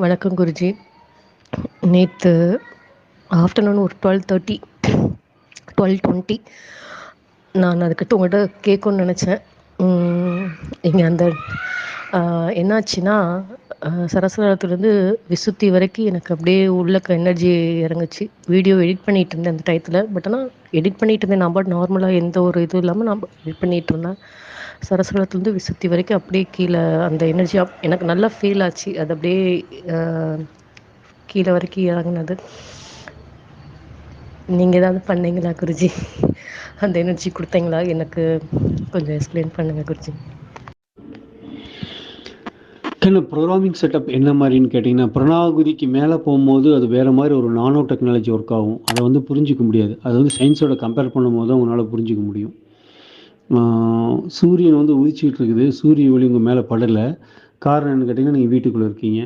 வணக்கம் குருஜி. நேற்று ஆஃப்டர்நூன் ஒரு டுவெல் தேர்ட்டி டுவெல் டுவெண்ட்டி நான் அதுக்கிட்ட உங்கள்கிட்ட கேட்கணுன்னு நினச்சேன். இங்கே அந்த என்னாச்சுன்னா ஆஹ், சரஸ்வரத்துலேருந்து விசுத்தி வரைக்கும் எனக்கு அப்படியே உள்ளக்க எனர்ஜி இறங்குச்சு. வீடியோ எடிட் பண்ணிகிட்டு இருந்தேன் அந்த டயத்தில் பட் ஆனால் எடிட் பண்ணிகிட்டு இருந்தேன். நான் பாட்டு நார்மலாக எந்த ஒரு இதுவும் இல்லாமல் நான் எடிட் பண்ணிகிட்டு இருந்தேன். சரஸ்வரத்துலேருந்து விசுத்தி வரைக்கும் அப்படியே கீழே அந்த எனர்ஜி எனக்கு நல்லா ஃபீல் ஆச்சு. அது அப்படியே கீழே வரைக்கும் இறங்கினது. நீங்கள் ஏதாவது பண்ணீங்களா குருஜி? அந்த எனர்ஜி கொடுத்தீங்களா? எனக்கு கொஞ்சம் எக்ஸ்பிளைன் பண்ணுங்க குருஜி. ஏன்னா ப்ரோக்ராமிங் செட்டப் என்ன மாதிரின்னு கேட்டிங்கன்னா பிரணாகுதிக்கு மேலே போகும்போது அது வேறு மாதிரி ஒரு நானோ டெக்னாலஜி ஒர்க் ஆகும். அதை வந்து புரிஞ்சிக்க முடியாது. அது வந்து சயின்ஸோட கம்பேர் பண்ணும்போது தான் உங்களால் புரிஞ்சிக்க முடியும். சூரியன் வந்து உதிச்சிக்கிட்டு இருக்குது. சூரிய ஒளி உங்கள் மேலே படலை. காரணம் என்னன்னு கேட்டிங்கன்னா நீங்கள் வீட்டுக்குள்ளே இருக்கீங்க.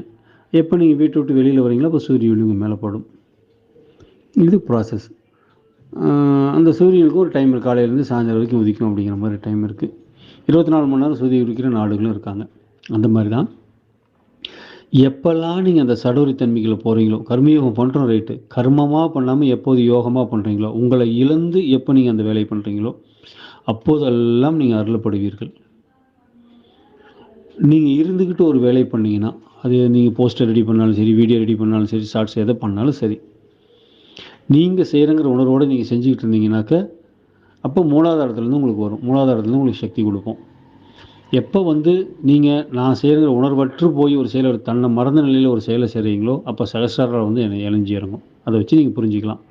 எப்போ நீங்கள் வீட்டை விட்டு வெளியில் வரீங்களோ அப்போ சூரிய ஒளி உங்கள் மேலே படும். இது ப்ராசஸ் அந்த சூரியனுக்கு ஒரு டைம் இருக்குது காலையிலேருந்து சாயந்தரம் வரைக்கும் உதிக்கும் அப்படிங்கிற மாதிரி டைம் இருக்குது இருபத்தி நாலு மணி நேரம் சூரிய உதிக்கிற நாடுகளும் இருக்காங்க. அந்த மாதிரி தான் எப்போல்லாம் நீங்கள் அந்த சடோரி தன்மைகளை போகிறீங்களோ கர்மயோகம் பண்ணுறோம் ரைட்டு கர்மமாக பண்ணாமல் எப்போது யோகமாக பண்ணுறீங்களோ உங்களை இழந்து எப்போ நீங்கள் அந்த வேலையை பண்ணுறீங்களோ அப்போதெல்லாம் நீங்கள் அருளப்படுவீர்கள். நீங்கள் இருந்துக்கிட்டு ஒரு வேலையை பண்ணீங்கன்னா அது நீங்கள் போஸ்டர் ரெடி பண்ணாலும் சரி வீடியோ ரெடி பண்ணாலும் சரி ஷார்ட்ஸ் எதை பண்ணாலும் சரி. நீங்கள் செய்கிறங்கிற உணர்வோடு நீங்கள் செஞ்சுக்கிட்டு இருந்தீங்கன்னாக்க அப்போ மூலாதாரத்துலேருந்து உங்களுக்கு வரும். மூலாதாரத்துலேருந்து உங்களுக்கு சக்தி கொடுக்கும். எப்போ வந்து நீங்கள் நான் செய்கிற உணர்வற்று போய் ஒரு செயலை தன்னை மறந்த நிலையில் ஒரு செயலை செய்கிறீங்களோ அப்போ சகஸ்டாரம் வந்து என்னை இணைஞ்சி இறங்கும். அதை வச்சு நீங்கள் புரிஞ்சுக்கலாம்.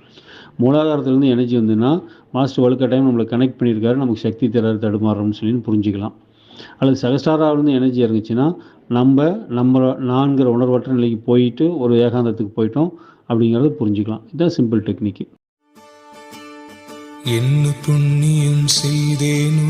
மூலாதாரத்துலேருந்து எனர்ஜி வந்துன்னா மாஸ்டர் வழுக்க டைம் நம்மளை கனெக்ட் பண்ணியிருக்காரு நமக்கு சக்தி தராரு தடுமாறுறோம்னு சொல்லி புரிஞ்சுக்கலாம். அல்லது சகஸ்டாராவிலேருந்து எனர்ஜி இறங்குச்சுன்னா நம்ம நம்ம நான்கிற உணர்வற்ற நிலைக்கு போயிட்டு ஒரு ஏகாந்தத்துக்கு போயிட்டோம் அப்படிங்கிறத புரிஞ்சுக்கலாம். இதுதான் சிம்பிள் டெக்னிக்கு என்ன புண்ணியம் செய்தேனோ